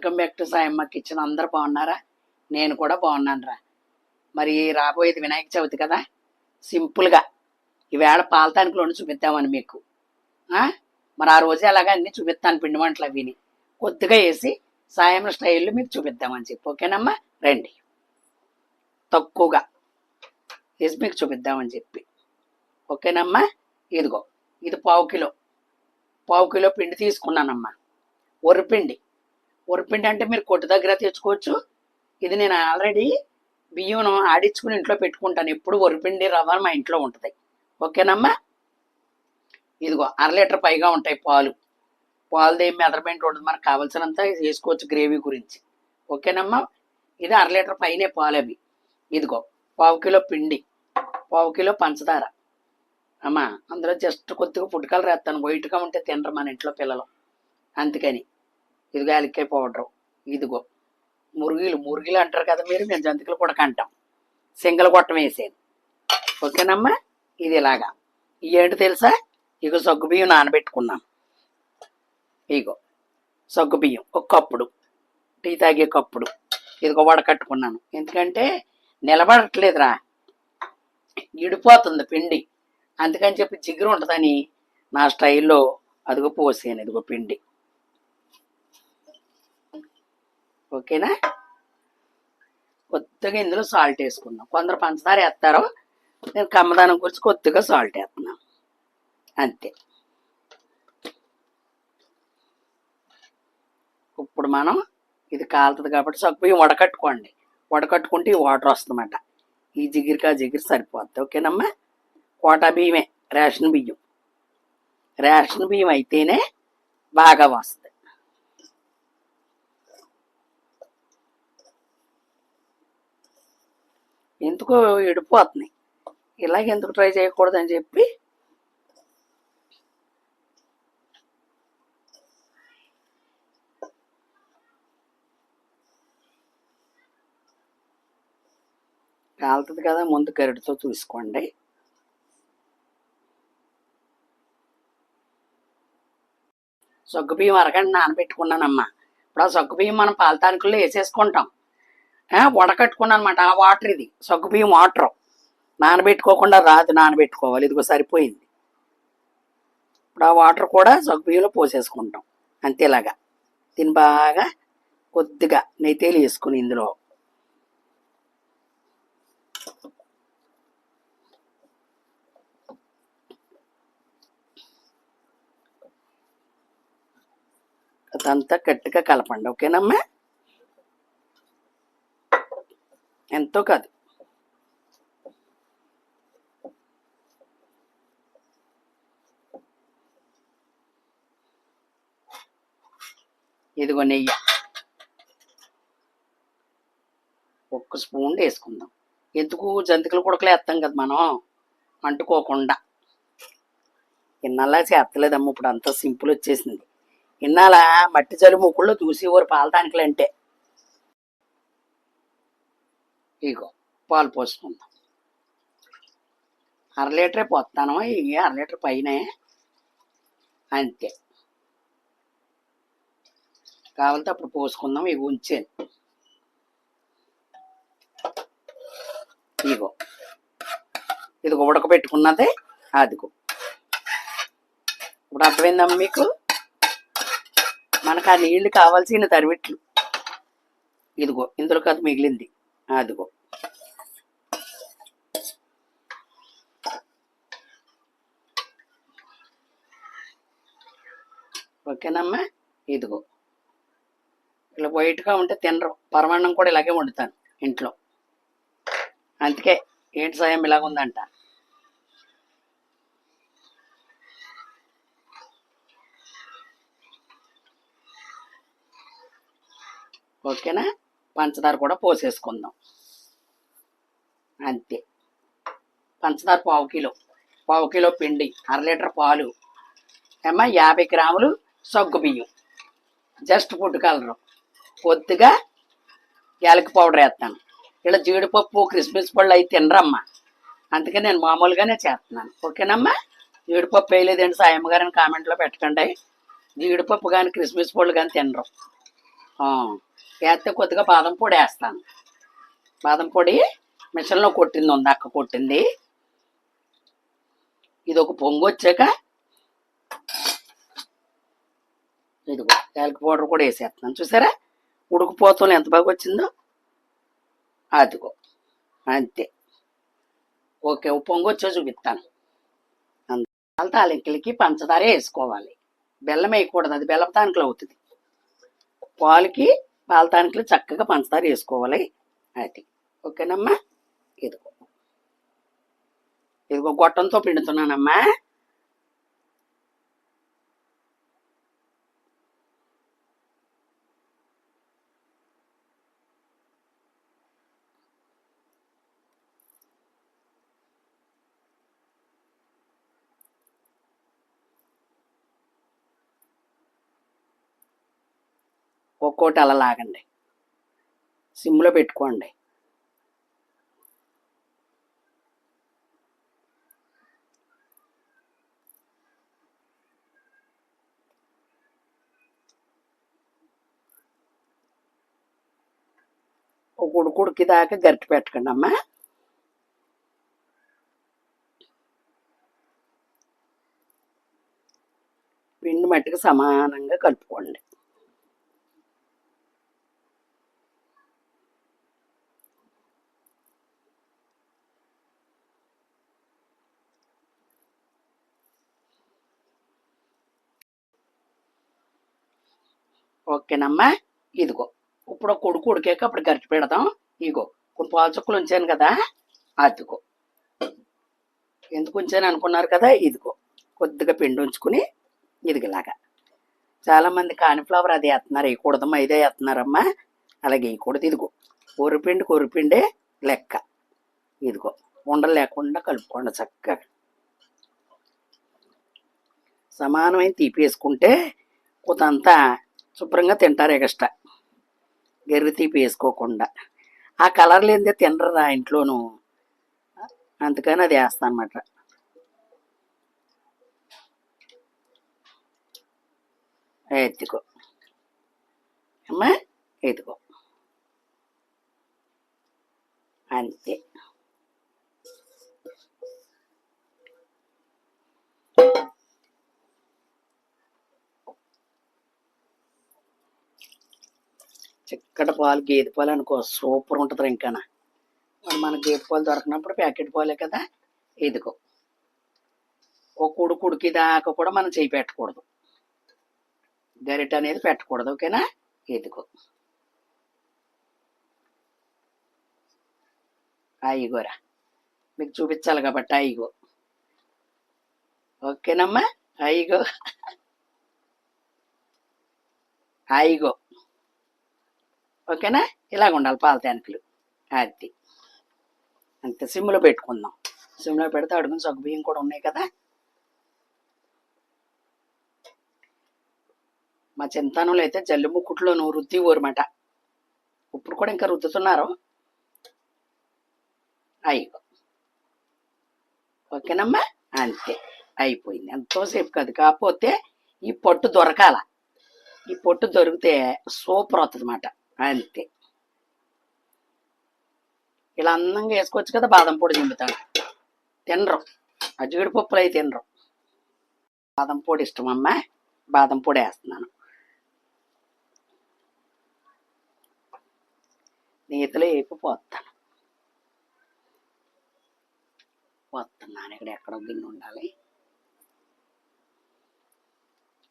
Welcome back to Sayamma kitchen. అందరు బాగున్నారా? నేను కూడా బాగున్నాను రా మరి రాబోయేది వినాయక చవితి కదా? సింపుల్గా. ఈవేళ పాలతానికలోని చూపిద్దామని మీకు. మరి ఆ రోజే అలాగా అన్ని చూపిస్తాను పిండి వంటలు అవిని. కొద్దిగా వేసి సాయం స్టైల్లో మీకు చూపిద్దామని చెప్పి. ఓకేనమ్మా? రండి. తక్కువగా వేసి మీకు చూపిద్దామని చెప్పి. ఓకేనమ్మా? ఇదిగో. ఇది పావు కిలో. పావు కిలో పిండి తీసుకున్నానమ్మా. వరిపిండి ఉరిపిండి అంటే మీరు కొట్టు దగ్గర తెచ్చుకోవచ్చు. ఇది నేను ఆల్రెడీ బియ్యం ఆడించుకుని ఇంట్లో పెట్టుకుంటాను. ఎప్పుడు వరిపిండి రవ్వ మా ఇంట్లో ఉంటుంది. ఓకేనమ్మా? ఇదిగో అర లీటర్ పైగా ఉంటాయి పాలు. పాలు ఏం మెదరబెంట్ ఉండదు. మనకు కావాల్సినంత వేసుకోవచ్చు గ్రేవీ గురించి. ఓకేనమ్మా? ఇది అర లీటర్ పైనే పాలు అవి ఇదిగో పావు కిలో పిండి పావు కిలో పంచదార. అమ్మా అందులో జస్ట్ కొద్దిగా పుట్టుకలు కలర్ వేస్తాను వైట్గా ఉంటే తినరు మన ఇంట్లో పిల్లలు. అందుకని. ఇదిగో యాలక్కాయ పౌడరు. ఇదిగో. మురుగులు మురుగులు అంటారు కదా మీరు మేము జంతికలు కూడా కంటాం. సింగల్ కొట్టం వేసేది. ఓకేనమ్మా? ఇది ఇలాగా. ఏంటి తెలుసా? ఇక సగ్గు బియ్యం నానబెట్టుకున్నాం ఇగో. సగ్గు బియ్యం ఒక కప్పుడు. టీ తాగే కప్పుడు. ఇదిగో వడకట్టుకున్నాను ఎందుకంటే నిలబడట్లేదురా. ఇడిపోతుంది పిండి. అందుకని చెప్పి జిగురు ఉంటుందని నా స్టైల్లో అదిగో పోసాను ఇదిగో పిండి. ఓకేనా? కొద్దిగా ఇందులో సాల్ట్ వేసుకుందాం. కొందరు పంచదార వేస్తారు. నేను కమ్మదానం గురించి కొద్దిగా సాల్ట్ వేస్తున్నాం. అంతే. ఇప్పుడు మనం ఇది కాలుతుంది కాబట్టి సగ్గు వడకట్టుకోండి. వడకట్టుకుంటే ఈ వాటర్ వస్తుందన్నమాట. ఈ జిగిరికా జిగిరి సరిపోద్ది. ఓకేనమ్మా? కోటా బియ్యమే రేషన్ బియ్యం. రేషన్ బియ్యం అయితేనే బాగా వస్తుంది. ఎందుకో ఎడిపోతున్నాయి. ఇలాగ ఎందుకు ట్రై చేయకూడదని చెప్పి కాలుతుంది కదా ముందు గరిటితో చూసుకోండి. సగ్గుబియ్యం అరగంట నానబెట్టుకున్నానమ్మా. ఇప్పుడు ఆ సగ్గుబియ్యం మనం పాలతానికల్లో వేసేసుకుంటాం. ఆ, వడకట్టుకున్నాను అనమాట ఆ వాటర్ ఇది. సగ్గుబియ్యం వాటర్ నానబెట్టుకోకుండా రాదు నానబెట్టుకోవాలి. ఇదిగో సరిపోయింది. ఇప్పుడు ఆ వాటర్ కూడా సగ్గుబియ్యంలో పోసేసుకుంటాం. అంతేలాగా. దీన్ని బాగా కొద్దిగా నెయ్యితేలు వేసుకుని ఇందులో. అదంతా గట్టిగా కలపండి. ఓకేనమ్మా? ఎంతో కాదు ఇదిగో నెయ్యి. ఒక్క స్పూన్ వేసుకుందాం. ఎందుకు? జంతికలు కొడకలు వేస్తాం కదా మనం. అంటుకోకుండా. ఇన్నాళ్ళ చేస్తలేదమ్మ ఇప్పుడు అంత సింపుల్ వచ్చేసింది. ఇన్నాళ్ళ మట్టి జలి ముక్కుల్లో చూసేవారు పాలటానికలు అంటే ఇగో పాలు పోసుకుందాం. అర లీటరే పోస్తాను ఇవి అర లీటర్ పైన. అంతే. కావాలంటే అప్పుడు పోసుకుందాం ఇవి ఉంచాను ఇగో. ఇదిగో ఉడకబెట్టుకున్నదే అదిగో. ఇప్పుడు అర్థమైందమ్మ మీకు? మనకు ఆ నీళ్ళు కావాల్సిన తరివిట్లు ఇదిగో ఇందులో కాదు మిగిలింది. అదిగో. ఓకేనమ్మా? ఇదిగో. ఇలా వైట్గా ఉంటే తినరు. పరమాన్నం కూడా ఇలాగే వండుతాను ఇంట్లో. అందుకే ఏంటి సాయం ఇలాగ ఉందంట? ఓకేనా? పంచదార కూడా పోసేసుకుందాం. అంతే. పంచదార పావు కిలో. పావు కిలో పిండి అర లీటర్ పాలు. ఏమో యాభై గ్రాములు సగ్గు బియ్యం. Just food colour. కొద్దిగా యాలకి పౌడర్ వేస్తాను. ఇలా జీడిపప్పు క్రిస్మస్ పళ్ళు అవి తినరమ్మా. అందుకే నేను మామూలుగానే చేస్తున్నాను. ఓకేనమ్మా? జీడిపప్పు వేయలేదండి సాయమ్మ గారిని కామెంట్లో పెట్టకండి. జీడిపప్పు కానీ క్రిస్మస్ పళ్ళు కానీ తినరు. వేస్తే కొద్దిగా బాదం పొడి వేస్తాను. బాదం పొడి మిషన్లో కొట్టింది ఉంది. అక్క కొట్టింది. ఇది ఒక పొంగు వచ్చాక ఇదిగో యాలక పౌడర్ కూడా వేసేస్తున్నాను. చూసారా? ఉడికిపోతాను ఎంత బాగా వచ్చిందో అదిగో అంతే. ఓకే ఓ పొంగు వచ్చో చూపిస్తాను. అంత. తాలింకలకి పంచదార వేసుకోవాలి. బెల్లం వేయకూడదు అది బెల్లం తానికలు అవుతుంది. పాలకి పాల తానికలు చక్కగా పంచదార వేసుకోవాలి. అది. ఓకేనమ్మా? ఇదిగో. ఇదిగో గొట్టంతో పిండుతున్నానమ్మా. ఒక్కోటి అలా లాగండి. సిమ్లో పెట్టుకోండి. ఉడుకుడికి దాకా గరిటె పెట్టకండి అమ్మా. పిండి మట్టికి సమానంగా కలుపుకోండి. ఓకేనమ్మా. ఇదిగో. ఇప్పుడు కొడుకు ఉడికాక అప్పుడు గరిటె పెడదాం. ఇగో కొన్ని పాల చుక్కలు ఉంచాను కదా అదిగో. ఎందుకు ఉంచాను అనుకున్నారు కదా ఇదిగో. కొద్దిగా పిండి ఉంచుకుని ఇదిగలాగా చాలామంది కాలీఫ్లవర్ అది వేస్తున్నారు వేయకూడదమ్మా ఇదే వేస్తున్నారమ్మా. అలాగే వేయకూడదు ఇదిగో. కొరిపిండి కొరిపిండే లెక్క. ఇదిగో ఉండలు లేకుండా కలుపుకోండి చక్కగా. సమానమైన తీపి వేసుకుంటే కొంతంతా శుభ్రంగా తింటారు ఎగస్ట్రా. గెర్రి తీపి వేసుకోకుండా. ఆ కలర్ లేనిదే తినరు ఆ ఇంట్లోనూ. అందుకని అది వేస్తాను అనమాట ఎత్తుకో. అమ్మా ఎత్తుకో. అంతే. చిక్కటి పాలు గేదె పాలు అనుకో సూపర్ ఉంటుంది ఇంకా మరి మన గేదె పాలు దొరకనప్పుడు ప్యాకెట్ పాలే కదా? ఇదిగో. ఒక ఉడుకు ఉడికి దాకా కూడా మనం చేయి పెట్టకూడదు. గరిట అనేది పెట్టకూడదు ఓకేనా? ఇదిగో. అయ్యిగోరా. మీకు చూపించాలి కాబట్టి అయ్యిగో. ఓకేనమ్మా? అయ్యిగో. అయ్యిగో. ఓకేనా? ఇలాగ ఉండాలి పాల తానికలు అది. అంతే సిమ్లో పెట్టుకుందాం. సిమ్లో పెడితే అడుగుని సగ్గు బియ్యం కూడా ఉన్నాయి కదా? మా చింతానంలో అయితే జల్లి ముక్కుట్లో నువ్వు రుద్ది ఊరమాట. ఇప్పుడు కూడా ఇంకా రుద్దుతున్నారు. అయ్యో. ఓకేనమ్మా? అంతే. అయిపోయింది. ఎంతోసేపు కాదు. కాకపోతే ఈ పొట్టు దొరకాల. ఈ పొట్టు దొరికితే సూపర్ అవుతుంది అన్నమాట అంతే. ఇలా అందంగా వేసుకోవచ్చు కదా బాదం పొడి చింపుతాడు. తినరు. ఆ జీడిపప్పులు అయితే తినరు. బాదం పొడి ఇష్టం ఇష్టమమ్మా. బాదం పొడి వేస్తున్నాను. నేతిలో వేపి పోస్తాను. పోతున్నాను ఇక్కడ ఎక్కడో గిన్నె ఉండాలి.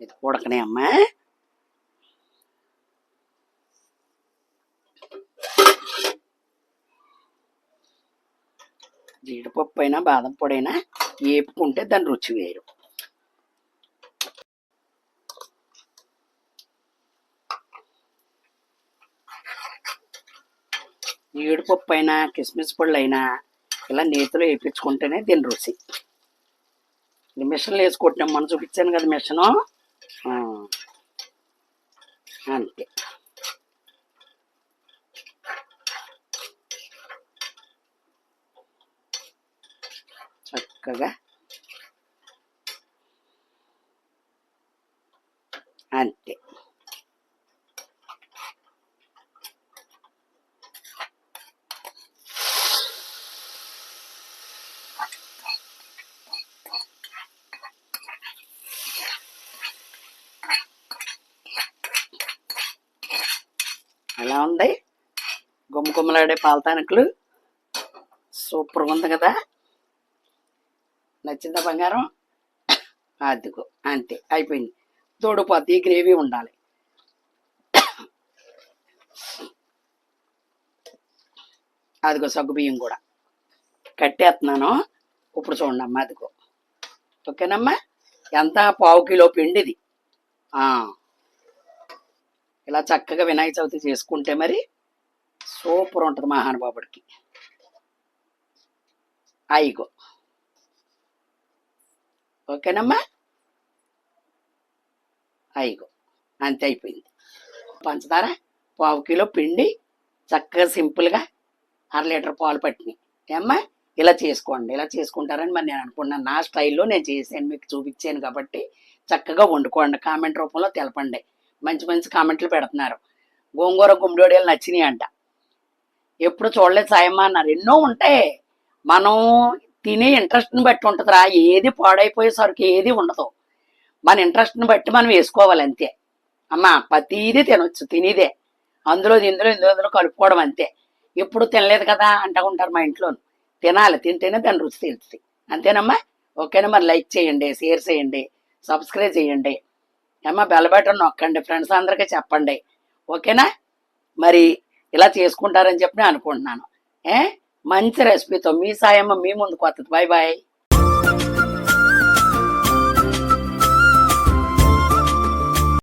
ఇది ఉడకనే అమ్మా. జీడిపప్పు అయినా బాదం పొడి అయినా వేపుకుంటే దాని రుచి వేరు. జీడిపప్పు అయినా కిస్మిస్ పళ్ళు అయినా ఇలా నేతిలో వేయించుకుంటేనే దీని రుచి. ఇది మిషన్లు వేసుకుంటున్నాం మనం చూపించాను కదా మిషను? అంతే. చక్కగా అంతే. అలా ఉంది? గుమ్మగుమ్మలాడే పాలతానకులు? సూపర్గా ఉంది కదా? నచ్చిందా బంగారం? అదిగో అంతే అయిపోయింది. తోడుపాతి ఈ గ్రేవీ ఉండాలి. అదిగో సగ్గు బియ్యం కూడా. కట్టేస్తున్నాను. ఇప్పుడు చూడండి అమ్మా అదిగో. ఓకేనమ్మా? ఎంత? పావు కిలో పిండిది. ఇది ఇలా చక్కగా వినాయక చవితి చేసుకుంటే మరి సూపర్ ఉంటుంది మహానుభావుడికి. అయిగో. ఓకేనమ్మా అయిగో అంతే అయిపోయింది. పంచదార పావు కిలో పిండి చక్కగా సింపుల్గా అర లీటర్ పాలు పట్టినాయి. ఏమ్మా? ఇలా చేసుకోండి ఇలా చేసుకుంటారని మరి నేను అనుకున్నాను నా స్టైల్లో నేను చేశాను మీకు చూపించాను కాబట్టి చక్కగా వండుకోండి. కామెంట్ రూపంలో తెలపండి. మంచి మంచి కామెంట్లు పెడుతున్నారు. గోంగూర గుమ్మడివడియాలు నచ్చినాయి అంట. ఎప్పుడు చూడలేదు సాయమ్మ అన్నారు. ఎన్నో ఉంటాయి. మనం తినే ఇంట్రెస్ట్ని బట్టి ఉంటుందిరా. ఏది పాడైపోయే సరుకు ఏది ఉండదు. మన ఇంట్రెస్ట్ని బట్టి మనం వేసుకోవాలి అంతే. అమ్మా ప్రతిదీ తినొచ్చు తినేదే. అందులో ఇందులో ఇందులో ఇందులో కలుపుకోవడం అంతే. ఎప్పుడు తినలేదు కదా అంటూ ఉంటారు మా ఇంట్లో తినాలి తింటేనే దాని రుచి తెలుస్తుంది. అంతేనమ్మా? ఓకేనా మరి? లైక్ చేయండి షేర్ చేయండి సబ్స్క్రైబ్ చేయండి. అమ్మ బెల్ బటన్ నొక్కండి ఫ్రెండ్స్ అందరికీ చెప్పండి. ఓకేనా? మరి ఇలా చేసుకుంటారని చెప్పి నేను అనుకుంటున్నాను. ఏ? మంచి రెసిపీతో మీ సాయమ్మ మీ ముందుకు వస్తుంది. Bye bye